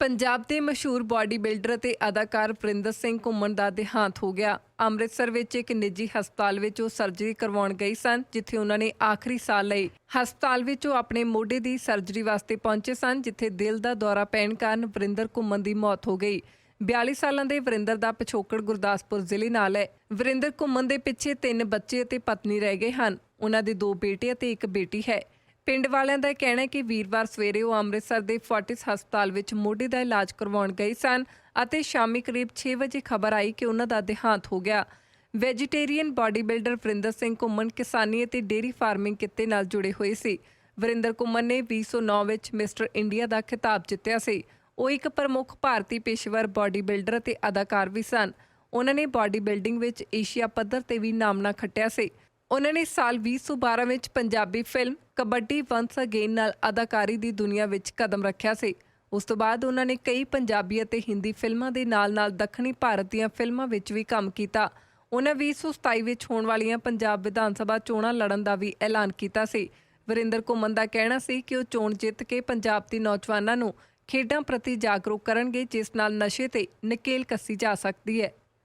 ਪੰਜਾਬ ਦੇ ਮਸ਼ਹੂਰ body builder ਅਤੇ ਅਦਾਕਾਰ ਵਰਿੰਦਰ ਸਿੰਘ ਘੁੰਮਣ ਦਾ ਦੇਹਾਂਤ ਹੋ ਗਿਆ। ਅੰਮ੍ਰਿਤਸਰ ਵਿੱਚ ਇੱਕ ਨਿੱਜੀ ਹਸਪਤਾਲ ਵਿੱਚ ਉਹ ਸਰਜਰੀ ਕਰਵਾਉਣ ਗਏ ਸਨ, ਜਿੱਥੇ ਉਹਨਾਂ ਨੇ ਆਖਰੀ ਸਾਹ ਲਈ ਹਸਪਤਾਲ ਵਿੱਚ ਉਹ ਆਪਣੇ ਮੋਢੇ ਦੀ ਸਰਜਰੀ ਵਾਸਤੇ ਪਹੁੰਚੇ ਸਨ, ਜਿੱਥੇ ਦਿਲ ਦਾ ਦੌਰਾ ਪੈਣ ਕਾਰਨ ਵਰਿੰਦਰ ਘੁੰਮਣ ਦੀ ਮੌਤ ਹੋ ਗਈ। 42 ਸਾਲਾਂ ਦੇ ਵਰਿੰਦਰ ਦਾ ਪਿਛੋਕੜ ਗੁਰਦਾਸਪੁਰ ਜ਼ਿਲ੍ਹੇ ਨਾਲ ਹੈ। ਵਰਿੰਦਰ ਘੁੰਮਣ ਦੇ ਪਿੱਛੇ ਤਿੰਨ ਬੱਚੇ ਅਤੇ ਪਤਨੀ ਰਹਿ ਗਏ ਹਨ। ਉਹਨਾਂ ਦੇ ਦੋ ਬੇਟੇ ਅਤੇ ਇੱਕ ਬੇਟੀ ਹੈ। ਪਿੰਡ ਵਾਲਿਆਂ ਦਾ ਕਹਿਣਾ ਹੈ ਕਿ ਵੀਰਵਾਰ ਸਵੇਰੇ ਉਹ ਅੰਮ੍ਰਿਤਸਰ ਦੇ ਫੋਰਟਿਸ ਹਸਪਤਾਲ ਵਿੱਚ ਮੋਢੇ ਦਾ ਇਲਾਜ ਕਰਵਾਉਣ ਗਏ ਸਨ ਅਤੇ ਸ਼ਾਮੀ ਕਰੀਬ 6 ਵਜੇ ਖਬਰ ਆਈ ਕਿ ਉਹਨਾਂ ਦਾ ਦੇਹਾਂਤ ਹੋ ਗਿਆ। Vegetarian body builder Varinder Singh Ghuman ਕਿਸਾਨੀ ਅਤੇ ਡੇਅਰੀ ਫਾਰਮਿੰਗ ਕਿੱਤੇ ਨਾਲ ਜੁੜੇ ਹੋਏ ਸੀ। ਵਰਿੰਦਰ ਘੁੰਮਣ ਨੇ 2009 ਵਿੱਚ ਮਿਸਟਰ ਇੰਡੀਆ ਦਾ ਖਿਤਾਬ ਜਿੱਤਿਆ ਸੀ। ਉਹ ਇੱਕ ਪ੍ਰਮੁੱਖ ਭਾਰਤੀ ਪੇਸ਼ੇਵਰ ਬਾਡੀ ਬਿਲਡਰ ਅਤੇ ਅਦਾਕਾਰ ਵੀ ਸਨ। ਉਹਨਾਂ ਨੇ ਬਾਡੀ ਬਿਲਡਿੰਗ ਵਿੱਚ ਏਸ਼ੀਆ ਪੱਧਰ ਤੇ ਵੀ ਨਾਮਣਾ ਖੱਟਿਆ ਸੀ। ਉਹਨਾਂ ਨੇ ਸਾਲ 2012 ਵਿੱਚ Punjabi film Kabaddi once again ਨਾਲ ਅਦਾਕਾਰੀ ਦੀ ਦੁਨੀਆ ਵਿੱਚ ਕਦਮ ਰੱਖਿਆ ਸੀ। ਉਸ ਤੋਂ ਬਾਅਦ ਉਹਨਾਂ ਨੇ ਕਈ ਪੰਜਾਬੀ ਅਤੇ ਹਿੰਦੀ ਫਿਲਮਾਂ ਦੇ ਨਾਲ-ਨਾਲ ਦੱਖਣੀ ਭਾਰਤ ਦੀਆਂ ਫਿਲਮਾਂ ਵਿੱਚ ਵੀ ਕੰਮ ਕੀਤਾ। ਉਹਨਾਂ 2027 ਵਿੱਚ ਹੋਣ ਵਾਲੀਆਂ ਪੰਜਾਬ ਵਿਧਾਨ ਸਭਾ ਚੋਣਾਂ ਲੜਨ ਦਾ ਵੀ ਐਲਾਨ ਕੀਤਾ ਸੀ। ਵਰਿੰਦਰ ਘੁੰਮਣ ਦਾ ਕਹਿਣਾ ਸੀ ਕਿ ਉਹ ਚੋਣ ਜਿੱਤ ਕੇ ਪੰਜਾਬ ਦੀ ਨੌਜਵਾਨਾਂ ਨੂੰ ਖੇਡਾਂ ਪ੍ਰਤੀ ਜਾਗਰੂਕ ਕਰਨਗੇ, ਜਿਸ ਨਾਲ ਨਸ਼ੇ ਤੇ ਨਕੇਲ ਕੱਸੀ ਜਾ ਸਕਦੀ ਹੈ।